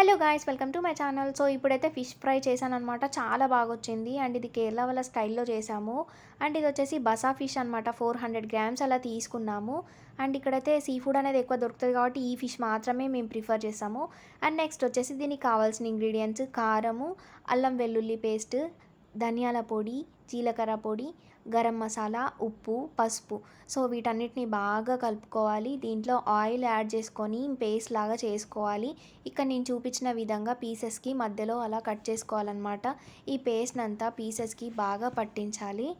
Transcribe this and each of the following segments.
Hello guys welcome to my channel so ఇప్పుడైతే fish fry చేశాను అనమాట చాలా బాగా వచ్చింది అండ్ ఇది కేరళ వాళ్ళ స్టైల్లో చేసాము అండ్ ఇది వచ్చేసి బసా ఫిష్ అనమాట ఫోర్ హండ్రెడ్ గ్రామ్స్ అలా తీసుకున్నాము. అండ్ ఇక్కడైతే సీ ఫుడ్ అనేది ఎక్కువ దొరుకుతుంది కాబట్టి ఈ ఫిష్ మాత్రమే మేము ప్రిఫర్ చేసాము అండ్ నెక్స్ట్ వచ్చేసి దీనికి కావాల్సిన ఇంగ్రీడియంట్స్ కారము అల్లం వెల్లుల్లి పేస్ట్ ధనియాల పొడి జీలకర్ర పొడి గరం మసాలా ఉప్పు పసుపు. సో వీటన్నిటిని బాగా కలుపుకోవాలి. దీంట్లో ఆయిల్ యాడ్ చేసుకొని పేస్ట్ లాగా చేసుకోవాలి. ఇక్కడ నేను చూపించిన విధంగా పీసెస్కి మధ్యలో అలా కట్ చేసుకోవాలన్నమాట. ఈ పేస్ట్ అంతా పీసెస్కి బాగా పట్టించాలి.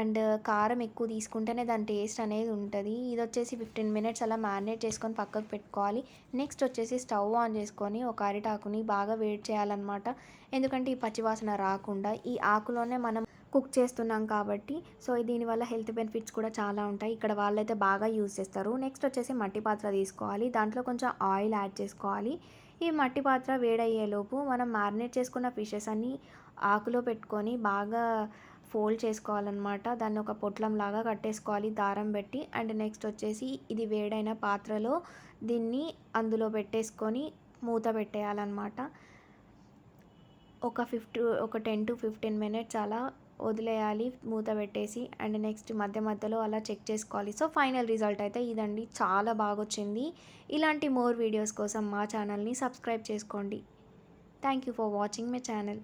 అండ్ కారం ఎక్కువ తీసుకుంటేనే దాని టేస్ట్ అనేది ఉంటుంది. ఇది వచ్చేసి ఫిఫ్టీన్ మినిట్స్ అలా మ్యారినేట్ చేసుకొని పక్కకు పెట్టుకోవాలి. నెక్స్ట్ వచ్చేసి స్టవ్ ఆన్ చేసుకొని ఒక అరిటాకుని బాగా వేడి చేయాలన్నమాట. ఎందుకంటే ఈ పచ్చివాసన రాకుండా ఈ ఆకులోనే మనం కుక్ చేస్తున్నాం కాబట్టి సో దీనివల్ల హెల్త్ బెనిఫిట్స్ కూడా చాలా ఉంటాయి. ఇక్కడ వాళ్ళైతే బాగా యూజ్ చేస్తారు. నెక్స్ట్ వచ్చేసి మట్టి పాత్ర తీసుకోవాలి. దాంట్లో కొంచెం ఆయిల్ యాడ్ చేసుకోవాలి. ఈ మట్టి పాత్ర వేడయ్యేలోపు మనం మ్యారినేట్ చేసుకున్న ఫిషెస్ అన్ని ఆకులో పెట్టుకొని బాగా ఫోల్డ్ చేసుకోవాలన్నమాట. దాన్ని ఒక పొట్లం లాగా కట్టేసుకోవాలి దారం పెట్టి. అండ్ నెక్స్ట్ వచ్చేసి ఇది వేడైన పాత్రలో దీన్ని అందులో పెట్టేసుకొని మూత పెట్టేయాలన్నమాట. ఒక ఫిఫ్టీ ఒక టెన్ టు ఫిఫ్టీన్ మినిట్స్ అలా వదిలేయాలి మూత పెట్టేసి. అండ్ నెక్స్ట్ మధ్య మధ్యలో అలా చెక్ చేసుకోవాలి. సో ఫైనల్ రిజల్ట్ అయితే ఇదండి. చాలా బాగా వచ్చింది ఇలాంటి మోర్ వీడియోస్ కోసం మా ఛానల్ని సబ్స్క్రైబ్ చేసుకోండి. Thank you for watching my channel.